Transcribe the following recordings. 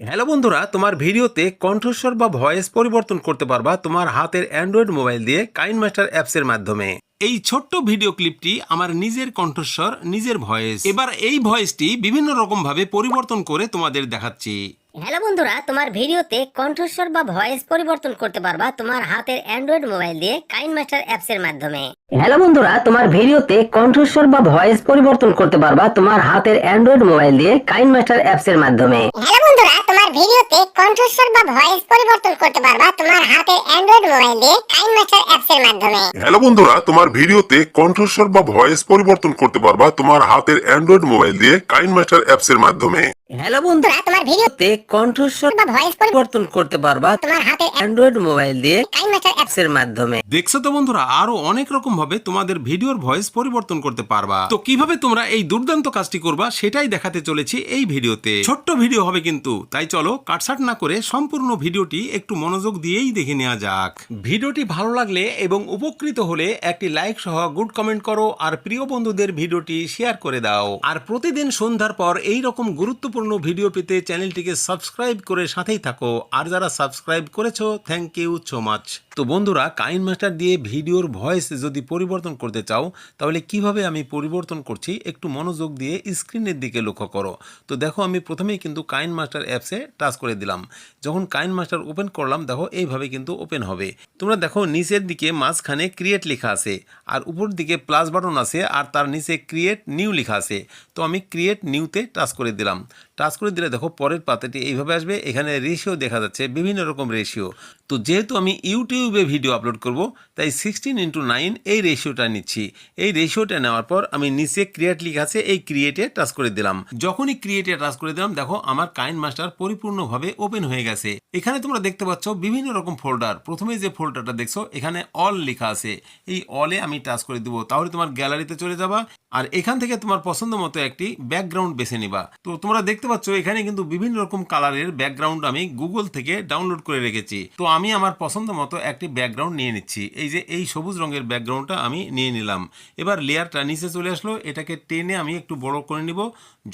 Hello বন্ধুরা, তোমার ভিডিওতে কণ্ঠস্বর বা ভয়েস পরিবর্তন করতে পারবা তোমার হাতের অ্যান্ড্রয়েড মোবাইল দিয়ে কাইন মাস্টার অ্যাপসের মাধ্যমে। এই ছোট্ট ভিডিও ক্লিপটি আমার নিজের কণ্ঠস্বর, নিজের ভয়েস। এবার এই ভয়েসটি বিভিন্ন রকমভাবে পরিবর্তন করে তোমাদের দেখাচ্ছি। হ্যালো বন্ধুরা তোমার ভিডিওতে কণ্ঠস্বর বা ভয়েস পরিবর্তন করতে পারবা তোমার হাতের অ্যান্ড্রয়েড মোবাইল দিয়ে কাইন মাস্টার অ্যাপস এর মাধ্যমে। হ্যালো বন্ধুরা তোমার ভিডিওতে কণ্ঠস্বর বা ভয়েস পরিবর্তন করতে পারবা তোমার হাতের অ্যান্ড্রয়েড মোবাইল দিয়ে কাইন মাস্টার অ্যাপস এর মাধ্যমে। হ্যালো বন্ধুরা তোমার ভিডিওতে কণ্ঠস্বর বা ভয়েস পরিবর্তন করতে পারবা তোমার হাতের অ্যান্ড্রয়েড মোবাইল দিয়ে কাইন মাস্টার অ্যাপস এর মাধ্যমে। হ্যালো বন্ধুরা তোমার ভিডিওতে কণ্ঠস্বর বা ভয়েস পরিবর্তন করতে পারবা তোমার হাতের অ্যান্ড্রয়েড মোবাইল দিয়ে কাইন মাস্টার অ্যাপস এর মাধ্যমে। হ্যালো বন্ধুরা তোমার ভিডিওতে কণ্ঠস্বর বা ভয়েস পরিবর্তন করতে পারবা তোমার হাতের অ্যান্ড্রয়েড মোবাইল দিয়ে অ্যাপস অ্যাপস এর মাধ্যমে। দেখছ তো বন্ধুরা আরও অনেক রকম ভাবে তোমাদের ভিডিওর ভয়েস পরিবর্তন করতে পারবা। তো কীভাবে তোমরা এই দুর্দান্ত কাজটি করবা সেটাই দেখাতে চলেছি এই ভিডিওতে। ছোট্ট ভিডিও হবে কিন্তু তাই চলো কাটসাট না করে সম্পূর্ণ ভিডিওটি একটু মনোযোগ দিয়েই দেখে নেওয়া যাক। ভিডিওটি ভালো লাগলে এবং উপকৃত হলে একটি লাইক সহ গুড কমেন্ট করো আর প্রিয় বন্ধুদের ভিডিওটি শেয়ার করে দাও। আর প্রতিদিন সন্ধ্যার পর এই রকম গুরুত্বপূর্ণ ভিডিও পেতে চ্যানেলটিকে সাবস্ক্রাইব করে সাথেই থাকো। আর যারা সাবস্ক্রাইব করেছ থ্যাংক ইউ সো মাচ তো বন্ধুরা, কাইন মাস্টার দিয়ে ভিডিওর ভয়েস যদি পরিবর্তন করতে চাও, তাহলে কীভাবে আমি পরিবর্তন করছি একটু মনোযোগ দিয়ে স্ক্রিনের দিকে লক্ষ্য করো। তো দেখো, আমি প্রথমেই কিন্তু কাইন মাস্টার অ্যাপসে টাচ করে দিলাম। যখন কাইন মাস্টার ওপেন করলাম, দেখো, এইভাবে কিন্তু ওপেন হবে। তোমরা দেখো, নিচের দিকে মাঝখানে ক্রিয়েট লেখা আছে, আর উপর দিকে প্লাস বাটন আছে, আর তার নিচে ক্রিয়েট নিউ লেখা আছে। তো আমি ক্রিয়েট নিউতে টাচ করে দিলাম। টাচ করে দিলে দেখো, পরের পাতাটি এইভাবে আসবে। এখানে রেশিও দেখা যাচ্ছে, বিভিন্ন রকম রেশিও। তো যেহেতু আমি ইউটিউবে ভিডিও আপলোড করব, তাই সিক্সটিন ইন্টু নাইন এই রেশিওটা নিচ্ছি। এই রেশিওটা নেওয়ার পর আমি নিচে ক্রিয়েট লিখা আছে, এই ক্রিয়েটে টাচ করে দিলাম। যখনই ক্রিয়েটে টাচ করে দিলাম, দেখো আমার কাইন মাস্টার পরিপূর্ণভাবে ওপেন হয়ে গেছে। এখানে তোমরা দেখতে পাচ্ছ বিভিন্ন রকম ফোল্ডার প্রথমে যে ফোল্ডারটা দেখছ, এখানে অল লেখা আছে। এই অলে আমি টাচ করে দিব, তাহলে তোমার গ্যালারিতে চলে যাবা। আর এখান থেকে তোমার পছন্দ মতো একটি ব্যাকগ্রাউন্ড বেছে নিবা। তো তোমরা দেখতে পাচ্ছ, এখানে কিন্তু বিভিন্ন রকম কালারের ব্যাকগ্রাউন্ড আমি গুগল থেকে ডাউনলোড করে রেখেছি। তো আমি আমার পছন্দ মতো একটি ব্যাকগ্রাউন্ড নিয়ে নিচ্ছি। এই যে এই সবুজ রঙের ব্যাকগ্রাউন্ডটা আমি নিয়ে নিলাম। এবার লেয়ারটা নিচে চলে আসলো, এটাকে টেনে আমি একটু বড় করে নিব।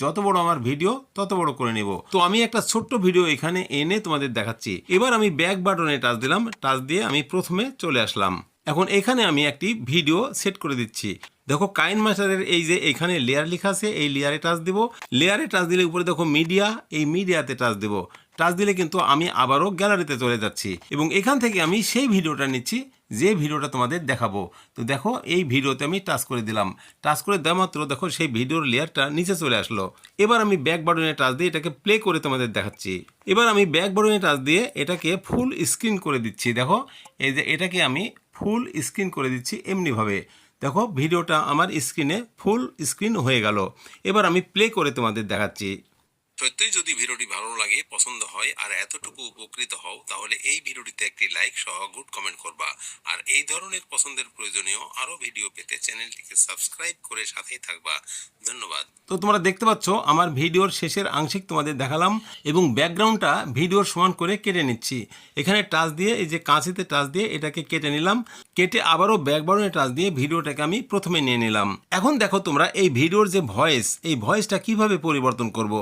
যত বড় আমার ভিডিও তত বড় করে নিব। তো আমি একটা ছোট্ট ভিডিও এখানে এনে তোমাদের দেখাচ্ছি। এবার আমি ব্যাক বাটনে টাচ দিলাম টাচ দিয়ে আমি প্রথমে চলে আসলাম। এখন এখানে আমি একটি ভিডিও সেট করে দিচ্ছি। দেখো, কাইন মাস্টারের এই যে এখানে লেয়ার লেখা আছে, এই লেয়ারে টাচ দিব। লেয়ারে টাচ দিলে উপরে দেখো মিডিয়া এই মিডিয়াতে টাচ দেব। টাচ দিলে কিন্তু আমি আবারও গ্যালারিতে চলে যাচ্ছি এবং এখান থেকে আমি সেই ভিডিওটা নিচ্ছি, যে ভিডিওটা তোমাদের দেখাবো। তো দেখো, এই ভিডিওতে আমি টাচ করে দিলাম। টাচ করে দেওয়া মাত্র দেখো, সেই ভিডিওর লেয়ারটা নিচে চলে আসলো। এবার আমি ব্যাক বাটনে টাচ দিয়ে এটাকে প্লে করে তোমাদের দেখাচ্ছি। এবার আমি ব্যাক বাটনে টাচ দিয়ে এটাকে ফুল স্ক্রিন করে দিচ্ছি। দেখো, এই যে এটাকে আমি ফুল স্ক্রিন করে দিচ্ছি এমনিভাবে। দেখো, ভিডিওটা আমার স্ক্রিনে ফুল স্ক্রিন হয়ে গেল। এবার আমি প্লে করে তোমাদের দেখাচ্ছি। সত্যিই যদি ভিডিওটি ভালো লাগে, পছন্দ হয় আর এতটুকু উপকৃত হও, তাহলে এই ভিডিওটিতে একটি লাইক সহ গুড কমেন্ট করবা। আর এই ধরনের পছন্দের প্রয়োজনীয় আরও ভিডিও পেতে চ্যানেলটিকে সাবস্ক্রাইব করে সাথেই থাকবা। ধন্যবাদ। তো তোমরা দেখতে পাচ্ছ, আমার ভিডিওর শেষের আংশিক তোমাদের দেখালাম এবং ব্যাকগ্রাউন্ডটা ভিডিওর সমান করে কেটে নিচ্ছি। এখানে টাচ দিয়ে, এই যে কাঁচিতে টাচ দিয়ে এটাকে কেটে নিলাম। কেটে আবারও ব্যাকগ্রাউন্ডে টাচ দিয়ে ভিডিওটাকে আমি প্রথমে নিয়ে নিলাম। এখন দেখো তোমরা এই ভিডিওর যে ভয়েস এই ভয়েসটা কীভাবে পরিবর্তন করব?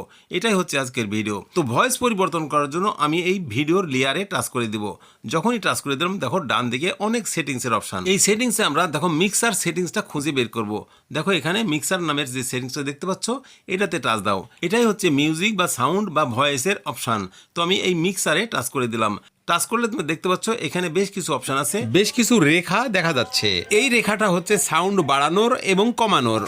এটাই হচ্ছে আজকের ভিডিও তো ভয়েস পরিবর্তন করার জন্য আমি এই ভিডিওর লেয়ারে টাচ করে দিব। যখনই টাচ করে দিলাম দেখো ডান দিকে অনেক সেটিংসের অপশন এই সেটিংসে আমরা দেখো মিক্সার সেটিংসটা খুঁজে বের করব। দেখো এখানে মিক্সার নামের যে সেটিংসটা দেখতে পাচ্ছ এটাতে টাচ দাও। এটাই হচ্ছে মিউজিক বা সাউন্ড বা ভয়েসের অপশন তো আমি এই মিক্সারে টাচ করে দিলাম। টাচ করলে তুমি দেখতে পাচ্ছ এখানে বেশ কিছু অপশন আছে। বেশ কিছু রেখা দেখা যাচ্ছে। এই রেখাটা হচ্ছে সাউন্ড বাড়ানোর এবং কমানোর।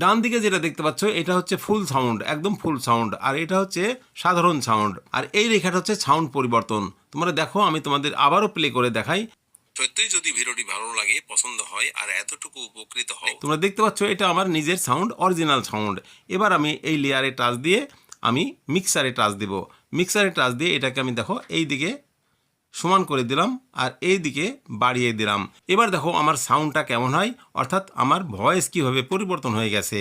ডান দিকে যেটা দেখতে পাচ্ছ এটা হচ্ছে ফুল সাউন্ড একদম ফুল সাউন্ড আর এটা হচ্ছে সাধারণ সাউন্ড আর এই রেখাটা হচ্ছে সাউন্ড পরিবর্তন। তোমরা দেখো আমি তোমাদের আবারও প্লে করে দেখাই। সত্যিই যদি ভিডিওটি ভালো লাগে পছন্দ হয় আর এতটুকু উপকৃত হয় তোমরা দেখতে পাচ্ছ এটা আমার নিজের সাউন্ড অরিজিনাল সাউন্ড এবার আমি এই লেয়ারে টাচ দিয়ে আমি মিক্সারে টাচ দিব। মিক্সারে টাচ দিয়ে এটাকে আমি দেখো এই দিকে সমান করে দিলাম আর এই দিকে বাড়িয়ে দিলাম। এবার দেখো আমার সাউন্ডটা কেমন হয় অর্থাৎ আমার ভয়েস কীভাবে পরিবর্তন হয়ে গেছে।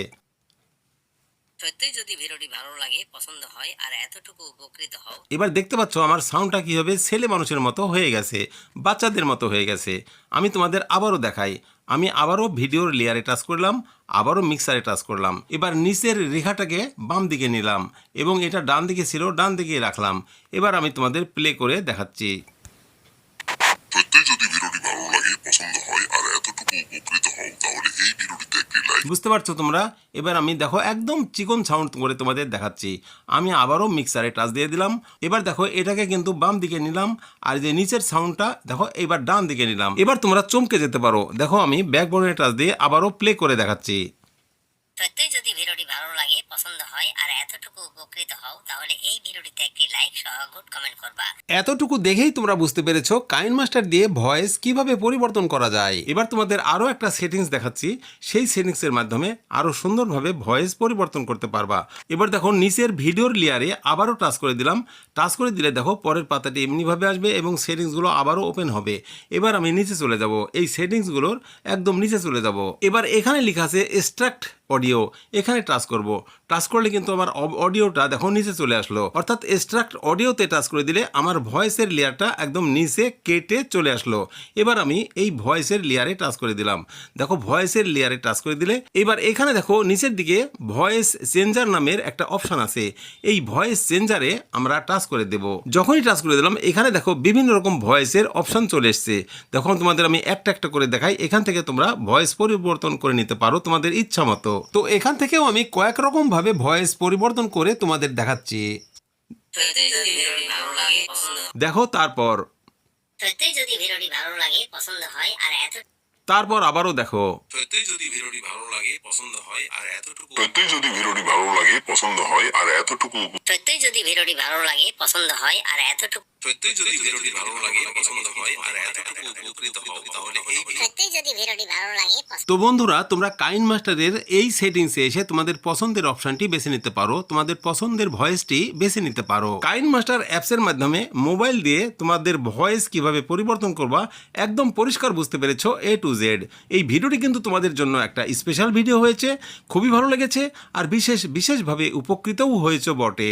সত্যিই যদি ভিডিওটি ভালো লাগে পছন্দ হয় আর এতটুকু উপকৃত হও। এবার দেখতে পাচ্ছ আমার সাউন্ডটা কীভাবে ছেলে মানুষের মতো হয়ে গেছে বাচ্চাদের মতো হয়ে গেছে। আমি তোমাদের আবারও দেখাই আমি আবারও ভিডিওর লেয়ারে টাচ করলাম আবারও মিক্সারে টাচ করলাম। এবার নিচের রেখাটাকে বাম দিকে নিলাম এবং এটা ডান দিকে ছিল ডান দিকে রাখলাম। এবার আমি তোমাদের প্লে করে দেখাচ্ছি। বুঝতে পারছ তোমরা? এবার আমি দেখো একদম চিকন সাউন্ড করে তোমাদের দেখাচ্ছি। আমি আবারও মিক্সারে টাচ দিয়ে দিলাম। এবার দেখো এটাকে কিন্তু বাম দিকে নিলাম আর যে নিচের সাউন্ডটা দেখো এবার ডান দিকে নিলাম। এবার তোমরা চমকে যেতে পারো। দেখো আমি ব্যাকবোর্ডে টাচ দিয়ে আবারও প্লে করে দেখাচ্ছি। সত্যি যদি ভিডিওটি ভালো লাগে, পছন্দ হয় আর এতটুকু উপকৃত হও, তাহলে এই ভিডিওটিতে একটি লাইক সহ গুড কমেন্ট করবা। এতটুকু দেখেই তোমরা বুঝতে পেরেছ কাইন মাস্টার দিয়ে ভয়েস কীভাবে পরিবর্তন করা যায়। এবার তোমাদের আরও একটা সেটিংস দেখাচ্ছি, সেই সেটিংসের মাধ্যমে আরও সুন্দরভাবে ভয়েস পরিবর্তন করতে পারবা। এবার দেখো নিচের ভিডিওর লেয়ারে আবারও টাচ করে দিলাম। টাচ করে দিলে দেখো পরের পাতাটি এমনিভাবে আসবে এবং সেটিংসগুলো আবারও ওপেন হবে। এবার আমি নিচে চলে যাব, এই সেটিংসগুলোর একদম নিচে চলে যাব। এবার এখানে লেখা আছে এক্সট্রাক্ট অডিও এখানে টাচ করব। টাচ করলে কিন্তু আমার অডিওটা দেখো নিচে চলে আসলো। অর্থাৎ এক্সট্রাক্ট অডিওতে টাচ করে দিলে আমার ভয়েসের লেয়ারটা একদম নিচে কেটে চলে আসলো। এবার আমি এই ভয়েসের লেয়ারে টাচ করে দিলাম। দেখো ভয়েসের লেয়ারে টাচ করে দিলে, এবার এখানে দেখো নিচের দিকে ভয়েস চেঞ্জার নামের একটা অপশন আছে। এই ভয়েস চেঞ্জারে আমরা টাচ করে দেব। যখনই টাচ করে দিলাম, এখানে দেখো বিভিন্ন রকম ভয়েসের অপশান চলে এসছে। দেখো তোমাদের আমি একটা একটা করে দেখাই। এখান থেকে তোমরা ভয়েস পরিবর্তন করে নিতে পারো তোমাদের ইচ্ছা মতো। তো এখান থেকেও আমি কয়েক রকম ভাবে ভয়েস পরিবর্তন করে তোমাদের দেখাচ্ছি। দেখো তারপর। সত্যি যদি ভিডিওটি ভালো লাগে পছন্দ হয় আর এত তারপর আবারও দেখো। যদি ভিডিওটি ভালো লাগে পছন্দ হয় আর এতটুকু যদি ভিডিওটি ভালো লাগে পছন্দ হয় আর এতটুকু যদি ভিডিওটি ভালো লাগে পছন্দ হয় আর এতটুকু সত্যি যদি ভিডিওটি ভালো লাগে পছন্দ হয় আর এতটুকু উপকৃত হও তাহলে এই সত্যি যদি ভিডিওটি ভালো লাগে তো বন্ধুরা তোমরা কাইন মাস্টারের এই সেটিংসে এসে তোমাদের পছন্দের অপশনটি বেছে নিতে পারো তোমাদের পছন্দের ভয়েসটি বেছে নিতে পারো। কাইন মাস্টার অ্যাপসের মাধ্যমে মোবাইল দিয়ে তোমাদের ভয়েস কীভাবে পরিবর্তন করবা একদম পরিষ্কার বুঝতে পেরেছ এ টু জেড এই ভিডিওটি কিন্তু তোমাদের জন্য একটা স্পেশাল ভিডিও হয়েছে খুবই ভালো লেগেছে আর বিশেষ বিশেষভাবে উপকৃতও হয়েছে বটে।